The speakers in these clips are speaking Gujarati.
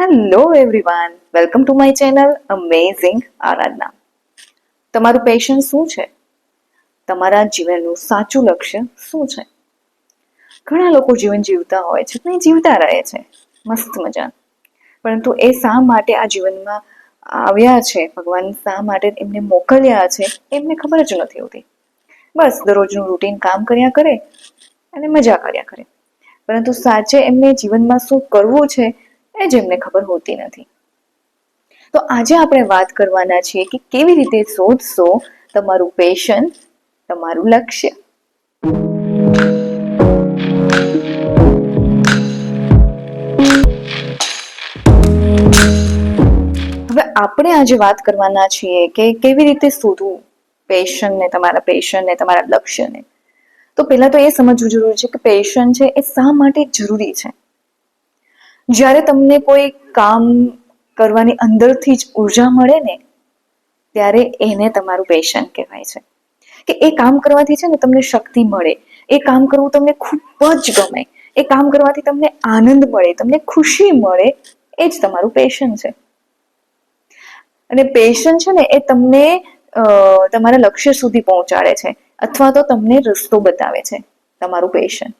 Hello everyone welcome to my channel amazing Aradhana તમારું પેશન શું છે? તમારા જીવનનું સાચું લક્ષ્ય શું છે? ઘણા લોકો જીવન જીવતા હોય છે, પણ જીવતા રહે છે. મસ્ત મજા પરંતુ એ શા માટે આ જીવનમાં આવ્યા છે? ભગવાન શા માટે એમને મોકલ્યા છે? એમને ખબર જ નથી હોતી. બસ, દરરોજનું રૂટીન કામ કર્યા કરે અને મજા કર્યા કરે. પરંતુ સાચે એમને જીવનમાં શું કરવું છે એ જેમને ખબર હોતી નથી. તો આજે આપણે વાત કરવાના છીએ કે કેવી રીતે શોધશો તમારું પેશન, તમારું લક્ષ્ય. હવે આપણે આજે વાત કરવાના છીએ કે કેવી રીતે શોધવું પેશન ને તમારા પેશન ને તમારા લક્ષ્યને. તો પહેલા તો એ સમજવું જરૂરી છે કે પેશન છે એ શા માટે જરૂરી છે? જ્યારે તમને કોઈ કામ કરવાની અંદરથી જ ઊર્જા મળે ને, ત્યારે એને તમારું પેશન કહેવાય છે. કે એ કામ કરવાથી છે ને તમને શક્તિ મળે. એ કામ કરવું તમને ખૂબ જ ગમે. એ કામ કરવાથી તમને આનંદ મળે, તમને ખુશી મળે, એ જ તમારું પેશન છે. અને પેશન છે ને એ તમને તમારા લક્ષ્ય સુધી પહોંચાડે છે. અથવા તો તમને રસ્તો બતાવે છે તમારું પેશન.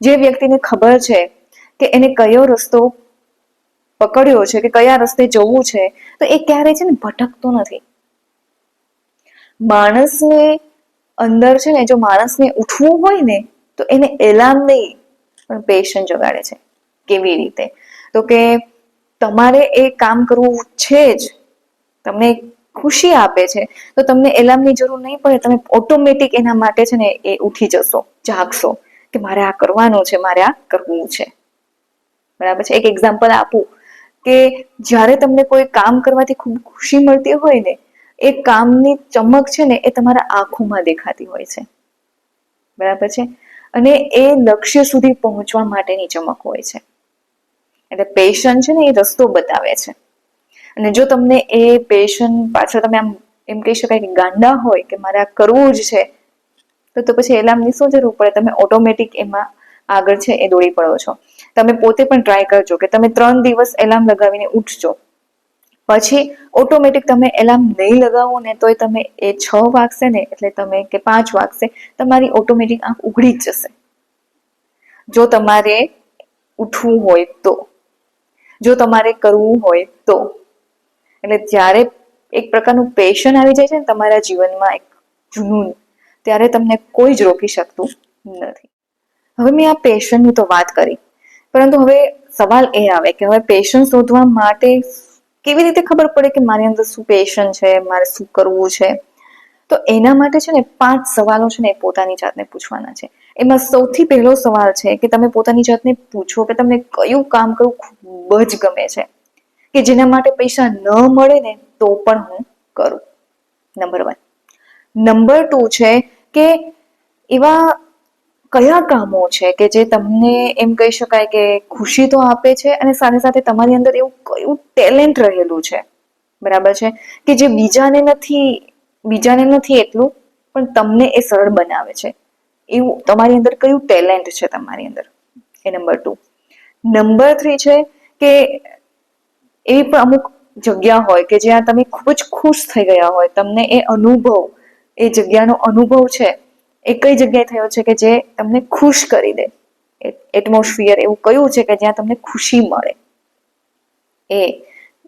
જે વ્યક્તિને ખબર છે કે એને કયો રસ્તો પકડ્યો છે કે કયા રસ્તે જવું છે, તો એ ક્યારે છે ને ભટકતો નથી. માણસને અંદર છે ને જો માણસને ઉઠવું હોય ને, તો એને એલાર્મ નહીં, પણ પેશન જગાડે છે કેવી રીતે? તો કે તમારે એ કામ કરવું છે જ, તમને ખુશી આપે છે, તો તમને એલાર્મની જરૂર નહીં પડે, તમે ઓટોમેટિક એના માટે છે ને એ ઉઠી જશો, જાગશો કે મારે આ કરવાનું છે, મારે આ કરવું છે. બરાબર છે? એક એક્ઝામ્પલ આપું કે જ્યારે તમને કોઈ કામ કરવાથી ખૂબ ખુશી મળતી હોય ને, એ કામની ચમક છે ને એ તમારા આંખોમાં દેખાતી હોય છે. બરાબર છે? અને એ લક્ષ્ય સુધી પહોંચવા માટેની ચમક હોય છે. એટલે પેશન છે ને એ રસ્તો બતાવે છે. અને જો તમને એ પેશન પાછળ તમે આમ એમ કહી શકાય કે ગાંડા હોય કે મારે આ કરવું જ છે, તો તો પછી એલામની શું જરૂર પડે? તમે ઓટોમેટિક એમાં આગળ છે એ દોડી પડો છો. તમે પોતે પણ ટ્રાય કરજો કે તમે ત્રણ દિવસ એલાર્મ લગાવીને ઉઠજો. પછી ઓટોમેટિક તમે એલાર્મ નહીં લગાવો ને તોય તમે એ છ વાગશે ને એટલે તમે કે પાંચ વાગશે, તમારી ઓટોમેટિક આંખ ઉઘડી જ જશે. જો તમારે ઉઠવું હોય તો, જો તમારે કરવું હોય તો. એટલે જ્યારે એક પ્રકારનું પેશન આવી જાય છે ને તમારા જીવનમાં એક જુનૂન, ત્યારે તમને કોઈ જ રોકી શકતું નથી. હવે મેં આ પેશનની તો વાત કરી. પરંતુ હવે સવાલ એ આવે કે હવે પેશન શોધવા માટે કેવી રીતે ખબર પડે કે મારી અંદર શું પેશન છે, મારે શું કરવું છે? તો એના માટે છે ને પાંચ સવાલો છે ને એ પોતાની જાતને પૂછવાના છે. એમાં સૌથી પહેલો સવાલ છે કે તમે પોતાની જાતને પૂછો કે તમને કયું કામ કરવું ખૂબ જ ગમે છે. કે જેના માટે પૈસા ન મળે ને તો પણ હું કરું. Number one. નંબર ટુ છે કે એવા કયા કામો છે કે જે તમને એમ કહી શકાય કે ખુશી તો આપે છે અને સાથે સાથે તમારી અંદર એવું કયું ટેલેન્ટ રહેલું છે? બરાબર છે? કે જે બીજાને નથી બીજાને નથી એટલું, પણ તમને એ સરળ બનાવે છે. એવું તમારી અંદર કયું ટેલેન્ટ છે તમારી અંદર? એ નંબર ટુ. નંબર થ્રી છે કે એવી પણ અમુક જગ્યા હોય કે જ્યાં તમે ખૂબ જ ખુશ થઈ ગયા હોય, તમને એ અનુભવ, એ જગ્યાનો અનુભવ છે એ જ જગ્યાએ થયો છે કે જે તમને ખુશ કરી દે. એટમોસ્ફિયર એવું કયું છે કે જ્યાં તમને ખુશી મળે? એ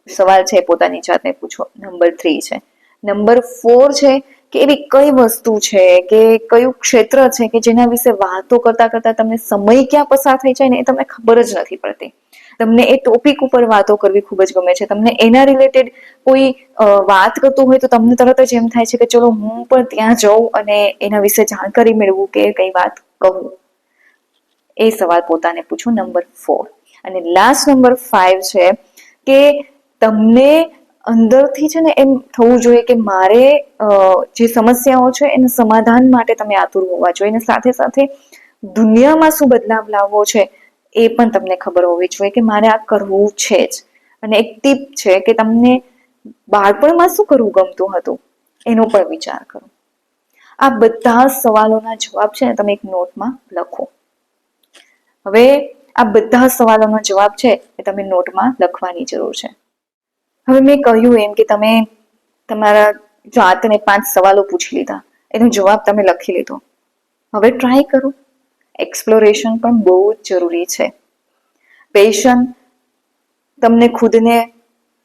સવાલ છે પોતાની જાતને પૂછો. નંબર થ્રી છે. નંબર ફોર છે કે એવી કઈ વસ્તુ છે કે કયું ક્ષેત્ર છે કે જેના વિશે વાતો કરતા કરતા તમને સમય ક્યાં પસાર થઈ જાય ને એ તમને ખબર જ નથી પડતી. તમને એ ટોપિક ઉપર વાતો કરવી ખૂબ જ ગમે છે. તમને એના રિલેટેડ કોઈ વાત કરતું હોય તો તમને તરત જ એમ થાય છે કે ચલો હું પણ ત્યાં જાઉં અને એના વિશે જાણકારી મેળવું કે કઈ વાત કહું. એ સવાલ પોતાને પૂછો. નંબર ફોર અને લાસ્ટ નંબર ફાઈવ છે કે તમને અંદરથી છે ને એમ થવું જોઈએ કે મારે જે સમસ્યાઓ છે એના સમાધાન માટે તમે આતુર હોવા જોઈએ. અને સાથે સાથે દુનિયામાં શું બદલાવ લાવવો છે એ પણ તમને ખબર હોવી જોઈએ કે મારે આ કરવું છે જ. અને એક ટીપ છે કે તમને બાળપણમાં શું કરવું ગમતું હતું, એનો પણ વિચાર કરો. આ બધા સવાલોના જવાબ છે ને તમે એક નોટમાં લખો. હવે આ બધા સવાલોનો જવાબ છે એ તમે નોટમાં લખવાની જરૂર છે. હવે મેં કહ્યું એમ કે તમે તમારા જાતને પાંચ સવાલો પૂછી લીધા, એનો જવાબ તમે લખી લીધો. હવે ટ્રાય કરો. એક્સપ્લોરેશન પણ બહુ જ જરૂરી છે. પેશન તમને ખુદને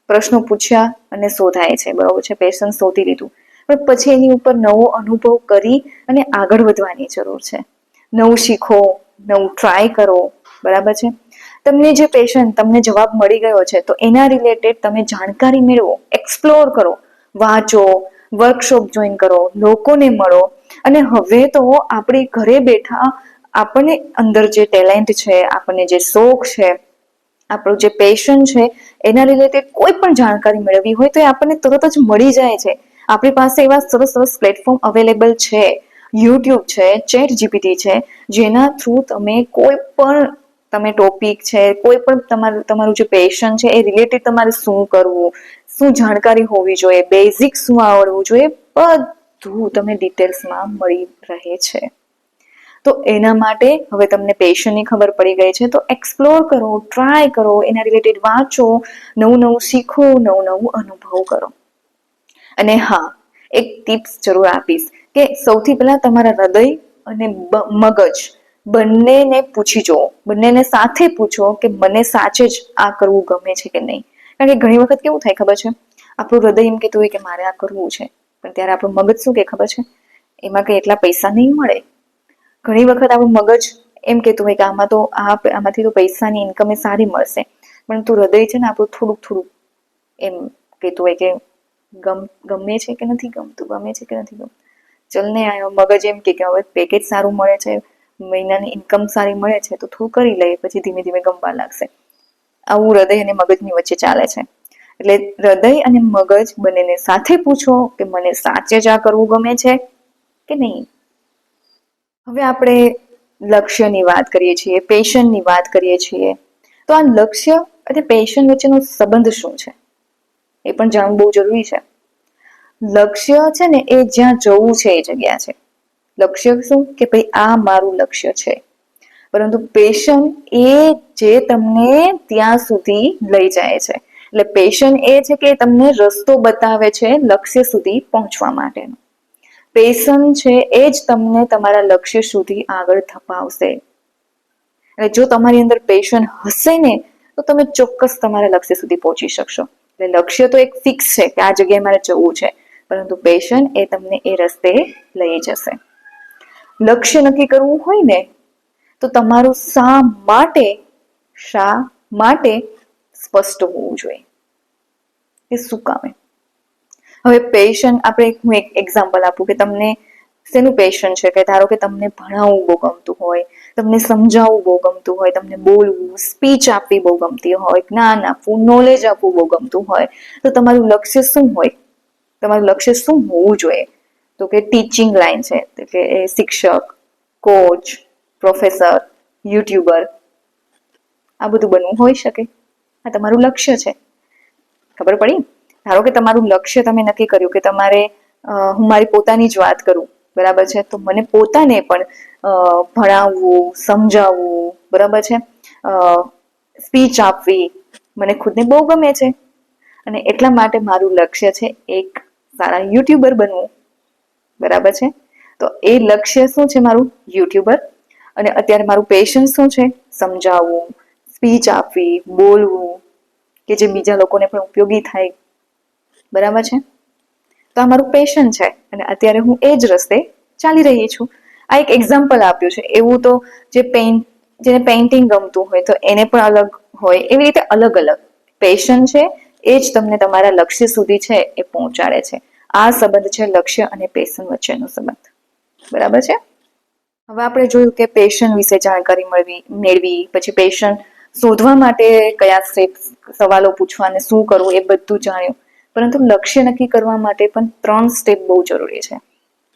પ્રશ્નો પૂછ્યા અને શોધાય છે. બરાબર છે? પેશન શોધી લીધું. પણ પછી એની ઉપર નવો અનુભવ કરી અને આગળ વધવાની જરૂર છે. નવું શીખો, નવું ટ્રાય કરો. બરાબર છે? તમને જે પેશન તમને જવાબ મળી ગયો છે, તો એના રિલેટેડ તમે જાણકારી મેળવો એક્સપ્લોર કરો. વાંચો વર્કશોપ જોઈન કરો, લોકોને મળો. અને હવે તો આપણે ઘરે બેઠા આપણને અંદર જે ટેલેન્ટ છે, આપણને જે શોખ છે, આપણું જે પેશન છે, એના રિલેટેડ કોઈ પણ જાણકારી મેળવવી હોય તો એ આપણને તરત જ મળી જાય છે. આપણી પાસે એવા સરસ સરસ પ્લેટફોર્મ અવેલેબલ છે. યુટ્યુબ છે ચેટ જીપીટી છે, જેના થ્રુ તમે કોઈ પણ, તમે ટોપિક છે, કોઈ પણ તમારું તમારું જે પેશન છે, એ રિલેટેડ તમારે શું કરવું, શું જાણકારી હોવી જોઈએ બેઝિક શું આવડવું જોઈએ, બધું તમને ડિટેલ્સમાં મળી રહે છે. તો એના માટે હવે તમને પેશનની ખબર પડી ગઈ છે. તો એક્સપ્લોર કરો ટ્રાય કરો, એના રિલેટેડ વાંચો, નવું નવું શીખો, નવું નવું અનુભવ કરો. અને હા, એક ટિપ્સ જરૂર આપીશ કે સૌથી પહેલા તમારા હૃદય અને મગજ બંનેને પૂછી જુઓ. બંનેને સાથે પૂછો કે મને સાચે જ આ કરવું ગમે છે કે નહીં. કારણ કે ઘણી વખત કેવું થાય ખબર છે? આપણું હૃદય એમ કહેતું હોય કે મારે આ કરવું છે. પણ ત્યારે આપણું મગજ શું કે ખબર છે? એમાં કંઈ એટલા પૈસા નહીં મળે. ઘણી વખત આપણું મગજ એમ કહેતું હોય કે આમાં તો આ આમાંથી તો પૈસાની ઇન્કમ સારી મળશે. પણ તું હૃદય છે ને આપણું થોડુંક થોડુંક એમ કહેતું હોય કે ગમ ગમે છે કે નથી ગમતું, ગમે છે કે નથી ગમતું. ચલ ને મગજ એમ કે હવે પેકેજ સારું મળે છે, મહિનાની ઇન્કમ સારી મળે છે, તો થોડું કરી લઈએ, પછી ધીમે ધીમે ગમવા લાગશે. આવું હૃદય અને મગજની વચ્ચે ચાલે છે. એટલે હૃદય અને મગજ બંનેને સાથે પૂછો કે મને સાચે જ આ કરવું ગમે છે કે નહીં? હવે આપણે લક્ષ્યની વાત કરીએ છીએ, પેશનની વાત કરીએ છીએ. તો આ લક્ષ્ય અને પેશન વચ્ચેનો સંબંધ શું છે? એ પણ જાણવું બહુ જરૂરી છે. લક્ષ્ય છે ને, એ જ્યાં જવું છે એ જગ્યા છે. લક્ષ્ય શું? કે ભાઈ આ મારું લક્ષ્ય છે. પરંતુ પેશન એ જે તમને ત્યાં સુધી લઈ જાય છે. એટલે પેશન એ છે કે તમને રસ્તો બતાવે છે લક્ષ્ય સુધી પહોંચવા માટેનો. પેશન છે એ જ તમને તમારા લક્ષ્ય સુધી આગળ ધપાવશે. અને જો તમારી અંદર પેશન હશે ને, તો તમે ચોક્કસ તમારા લક્ષ્ય સુધી પહોંચી શકશો. એટલે લક્ષ્ય તો એક ફિક્સ છે કે આ જગ્યાએ મારે જવું છે, પરંતુ પેશન એ તમને એ રસ્તે લઈ જશે. લક્ષ્ય નક્કી કરવું હોય ને, તો તમારું શા માટે શા માટે સ્પષ્ટ હોવું જોઈએ? એ શું કામે હવે પેશન આપણે હું એક એક્ઝામ્પલ આપું કે તમને શેનું પેશન છે? કે ધારો કે તમને ભણાવવું બહુ ગમતું હોય, તમને સમજાવવું બહુ ગમતું હોય, તમને બોલવું સ્પીચ આપવી બહુ ગમતી હોય, જ્ઞાન આપવું નોલેજ આપવું બહુ ગમતું હોય, તો તમારું લક્ષ્ય શું હોય? તમારું લક્ષ્ય શું હોવું જોઈએ? તો કે ટીચિંગ લાઈન છે કે શિક્ષક કોચ પ્રોફેસર યુટ્યુબર આ બધું બનવું હોઈ શકે. આ તમારું લક્ષ્ય છે. ખબર પડી? ધારો કે તમારું લક્ષ્ય તમે નક્કી કર્યું કે તમારે હું મારી પોતાની જ વાત કરું, બરાબર છે? તો મને પોતાને પણ ભણાવવું, સમજાવવું, બરાબર છે? સ્પીચ આપવી મને ખુદને બહુ ગમે છે. અને એટલા માટે મારું લક્ષ્ય છે એક સારા યુટ્યુબર બનવું, બરાબર છે? તો એ લક્ષ્ય શું છે મારું? યુટ્યુબર. અને અત્યારે મારું પેશન શું છે? સમજાવવું સ્પીચ આપવી, બોલવું, કે જે બીજા લોકોને પણ ઉપયોગી થાય બરાબર છે? તો આ મારું પેશન છે અને અત્યારે હું એ જ રસ્તે ચાલી રહી છું. આ એક એક્ઝામ્પલ આપ્યું છે. એવું તો જે પેઇન્ટ જેને પેઇન્ટિંગ ગમતું હોય તો એને પણ અલગ હોય. એવી રીતે અલગ અલગ. પેશન છે, એ જ તમને તમારા લક્ષ્ય સુધી છે એ પહોંચાડે છે. આ સંબંધ છે લક્ષ્ય અને પેશન વચ્ચેનો સંબંધ. બરાબર છે? હવે આપણે જોયું કે પેશન વિશે જાણકારી મળવી, મેળવી, પછી પેશન શોધવા માટે કયા સ્ટેપ સવાલો પૂછવા અને શું કરવું એ બધું જાણ્યું. પરંતુ લક્ષ્ય નક્કી કરવા માટે પણ ત્રણ સ્ટેપ બહુ જરૂરી છે.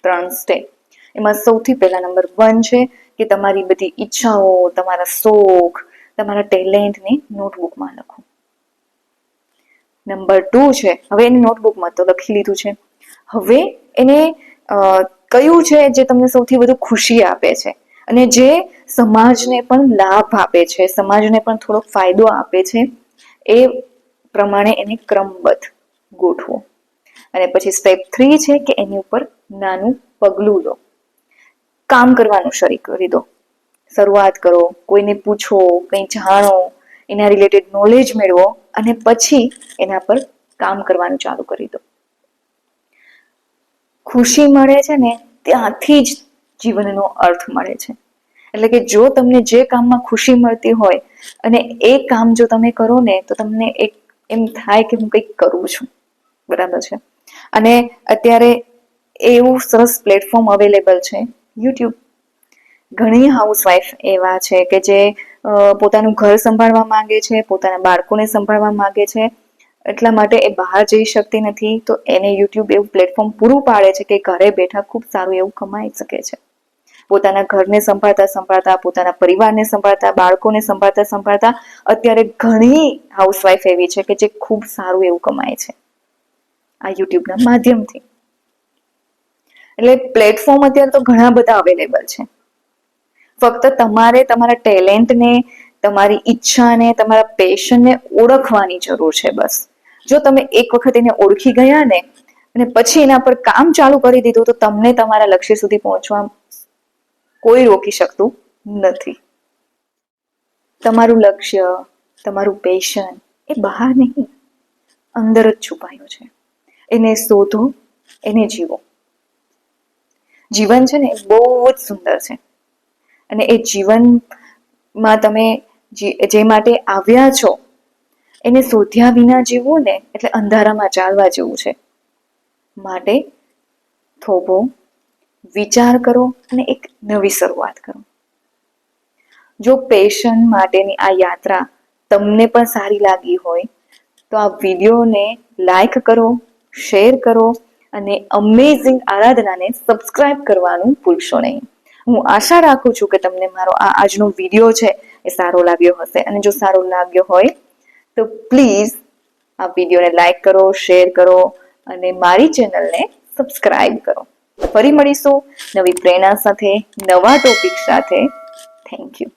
ત્રણ સ્ટેપ એમાં સૌથી પહેલા નંબર વન છે કે તમારી બધી ઈચ્છાઓ, તમારા શોખ, તમારા ટેલેન્ટને નોટબુકમાં લખો. નંબર ટુ છે, હવે એની નોટબુકમાં તો લખી લીધું છે. હવે એને કયું છે જે તમને સૌથી વધુ ખુશી આપે છે? અને જે સમાજને પણ લાભ આપે છે, સમાજને પણ થોડોક ફાયદો આપે છે, એ પ્રમાણે એને ક્રમબદ્ધ ગોઠવો. અને પછી સ્ટેપ થ્રી છે કે એની ઉપર નાનું પગલું લો. કામ કરવાનું શરૂ કરી દો. શરૂઆત કરો, કોઈને પૂછો, કંઈ જાણો, એના રિલેટેડ નોલેજ મેળવો અને પછી એના પર કામ કરવાનું ચાલુ કરી દો. ખુશી મળે છે ને, ત્યાંથી જ જીવનનો અર્થ મળે છે. એટલે કે જો તમને જે કામમાં ખુશી મળતી હોય અને એ કામ જો તમે કરો ને, તો તમને એક એમ થાય કે હું કંઈક કરું છું. બરાબર છે. અને અત્યારે એવું સરસ પ્લેટફોર્મ અવેલેબલ છે યુટ્યુબ ઘણી હાઉસવાઈફ એવા છે કે જે પોતાનું ઘર સંભાળવા માંગે છે, પોતાના બાળકોને સંભાળવા માંગે છે. એટલા માટે એ બહાર જઈ શકતી નથી, તો એને યુટ્યુબ એવું પ્લેટફોર્મ પૂરું પાડે છે કે ઘરે બેઠા ખૂબ સારું એવું કમાઈ શકે છે. પોતાના ઘરને સંભાળતા સંભાળતા, પોતાના પરિવારને સંભાળતા, બાળકોને સંભાળતા સંભાળતા અત્યારે ઘણી હાઉસવાઈફ એવી છે કે જે ખૂબ સારું એવું કમાય છે. આ યુટ્યુબના માધ્યમથી. એટલે પ્લેટફોર્મ અત્યારે તો ઘણા બધા અવેલેબલ છે. ફક્ત તમારે તમારા ટેલેન્ટને તમારી ઈચ્છાને, તમારા પેશનને ઓળખવાની જરૂર છે બસ. જો તમે એક વખત એને ઓળખી ગયા ને, અને પછી એના પર કામ ચાલુ કરી દીધું, તો તમને તમારા લક્ષ્ય સુધી પહોંચવા કોઈ રોકી શકતું નથી. તમારું લક્ષ્ય, તમારું પેશન એ બહાર નહીં, અંદર જ છુપાયું છે. એને શોધો, એને જીવો. જીવન છે ને બહુ જ સુંદર છે. અને એ જીવનમાં તમે જે- માટે આવ્યા છો, એને શોધ્યા વિના જીવવું ને એટલે અંધારામાં ચાલવા જેવું છે. માટે થોભો, વિચાર કરો અને એક નવી શરૂઆત કરો. જો પેશન માટેની આ યાત્રા તમને પણ સારી લાગી હોય, તો આ વિડીયોને લાઈક કરો શેર કરો અને અમેઝિંગ આરાધનાને સબસ્ક્રાઇબ કરવાનું ભૂલશો નહીં. હું આશા રાખું છું કે તમને મારો આ આજનો વીડિયો છે એ સારો લાગ્યો હશે અને જો સારો લાગ્યો હોય તો પ્લીઝ આ વિડીયોને લાઈક કરો શેર કરો અને મારી ચેનલને સબસ્ક્રાઇબ કરો. ફરી મળીશું નવી પ્રેરણા સાથે, નવા ટોપિક સાથે. Thank you